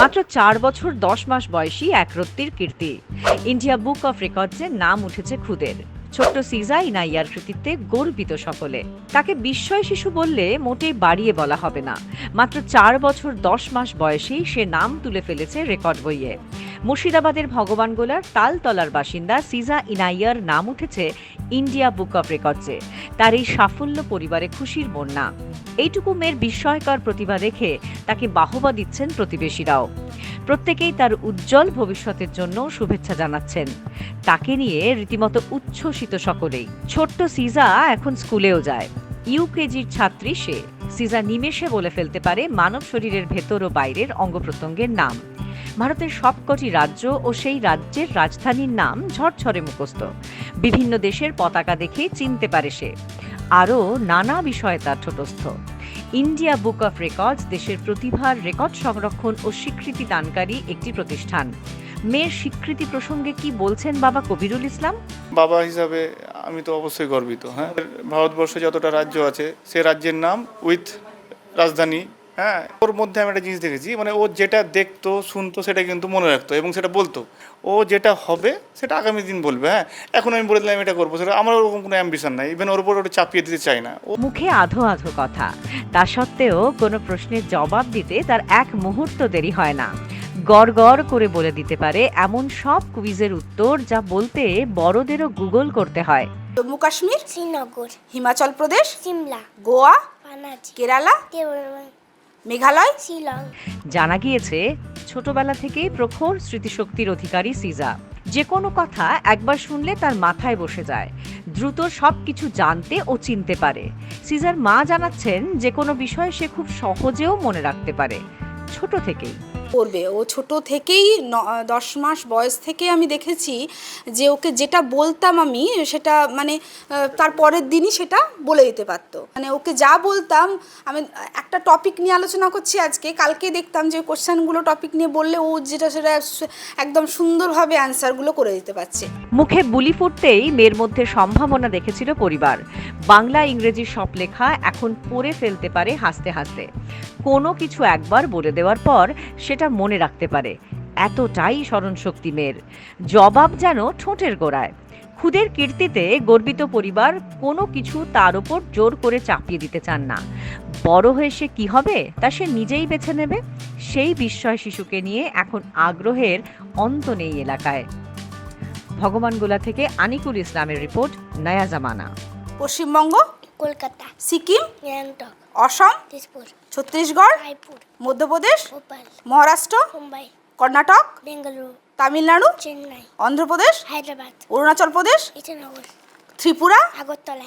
মাত্র চার বছর, দশ মাস বয়সী এক রত্তির কীর্তি। ইন্ডিয়া বুক অফ রেকর্ডসে নাম উঠেছে খুদের। ছোট্ট সিজা ইনাইয়ার কৃতিত্বে গর্বিত সকলে তাকে বিস্ময় শিশু বললে মোটেই বাড়িয়ে বলা হবে না। মাত্র চার বছর, দশ মাস বয়সেই সে নাম তুলে ফেলেছে রেকর্ড বইয়ে। মুর্শিদাবাদের ভগবানগোলার তালতলার বাসিন্দা সিজা ইনাইয়ার নাম উঠেছে ইন্ডিয়া বুক অফ রেকর্ডসে। তার এই সাফল্য পরিবারে খুশির বন্যা। এইটুকু মেয়ের বিস্ময়কর প্রতিভা দেখে তাকে বাহবা দিচ্ছেন প্রতিবেশীরাও। প্রত্যেকেই তার উজ্জ্বল ভবিষ্যতের জন্য শুভেচ্ছা জানাচ্ছেন। তাকে নিয়ে রীতিমতো উচ্ছ্বসিত সকলেই। ছোট্ট সিজা এখন স্কুলেও যায়। ইউকেজির ছাত্রী সে। সিজা নিমেষে বলে ফেলতে পারে মানব শরীরের ভেতর ও বাইরের অঙ্গ প্রত্যঙ্গের নাম। ভারতের সবকটি রাজ্য ও সেই রাজ্যের রাজধানীর নাম ঝরঝরে মুখস্থ। বিভিন্ন দেশের পতাকা দেখে চিনতে পারে সে। আরও নানা বিষয়ে তার ঠোঁটস্থ ইন্ডিয়া বুক অফ রেকর্ডস দেশের প্রতিভার রেকর্ড সংরক্ষণ ও স্বীকৃতি দানকারী একটি প্রতিষ্ঠান। মেয়ের স্বীকৃতি প্রসঙ্গে কি বলছেন বাবা কবিরুল ইসলাম? বাবা হিসাবে আমি তো অবশ্যই গর্বিত হ্যাঁ। ভারতবর্ষে যতটা রাজ্য আছে, সে রাজ্যের নাম উইথ রাজধানী হ্যাঁ ওর মধ্যে আমি একটা জিনিস দেখেছি মানে ও যেটা দেখতো শুনতো সেটা কিন্তু মনে রাখতো এবং সেটা বলতো। ও যেটা হবে সেটা আগামী দিন বলবে হ্যাঁ। এখন আমি বলে দিলাম এটা করব সেটা আমার ওরকম কোনো অ্যাম্বিশন নাই। ইভেন ওর উপর ওটা চাপিয়ে দিতে চাই না। ও মুখে আধো আধো কথা। তা সত্ত্বেও কোনো প্রশ্নের জবাব দিতে তার এক মুহূর্ত দেরি হয় না। গড় গড় করে বলে দিতে পারে এমন সব কুইজের উত্তর যা বলতে বড়দেরও গুগল করতে হয়। জম্মু কাশ্মীর শ্রীনগর। হিমাচল প্রদেশ সিমলা। গোয়া পানাজি কেরালা কেরল। মেঘালয়? শিলং। জানা গিয়েছে ছোটবেলা থেকেই প্রখর স্মৃতিশক্তির অধিকারী সিজা। যে কোনো কথা একবার শুনলে তার মাথায় বসে যায়। দ্রুত সব কিছু জানতে ও চিনতে পারে। সিজার মা জানাচ্ছেন যে কোনো বিষয় সে খুব সহজেও মনে রাখতে পারে। ছোট থেকেই। করবে ও ছোট থেকেই দশ মাস বয়স থেকে আমি দেখেছি যে ওকে যেটা বলতাম আমি সেটা মানে তার পরের দিনই সেটা বলে দিতে পারতো। মানে ওকে যা বলতাম, আমি একটা টপিক নিয়ে আলোচনা করছি আজকে। কালকে দেখতাম যে কোশ্চেনগুলো টপিক নিয়ে বললে ও যেটা সেটা একদম সুন্দরভাবে অ্যান্সারগুলো করে দিতে পারছে। মুখে বুলি ফুটতেই মেয়ের মধ্যে সম্ভাবনা দেখেছিল পরিবার। বাংলা ইংরেজি সব লেখা এখন পড়ে ফেলতে পারে হাসতে হাসতে। কোনো কিছু একবার বলে দেওয়ার পর সেটা মনে রাখতে পারে। এতটাই স্মরণশক্তি মেয়ের। জবাব যেন ঠোঁটের গোড়ায়। খুদের কীর্তিতে গর্বিত পরিবার কোনো কিছু তার উপর জোর করে চাপিয়ে দিতে চান না। বড় হয়ে সে কি হবে তা সে নিজেই বেছে নেবে। সেই বিস্ময় শিশুকে নিয়ে এখন আগ্রহের অন্ত নেই এলাকায়। ভগবানগোলা থেকে আনিকুল ইসলামের রিপোর্ট নয়া জামানা। পশ্চিমবঙ্গ? কলকাতা। সিকিম? গ্যাংটক। অসম ছত্তিশগড় মধ্যপ্রদেশ মহারাষ্ট্র মুম্বাই কর্ণাটক বেঙ্গালুরু তামিলনাড়ু চেন্নাই অন্ধ্রপ্রদেশ হায়দ্রাবাদ অরুণাচল প্রদেশ ইটানগর ত্রিপুরা আগরতলা।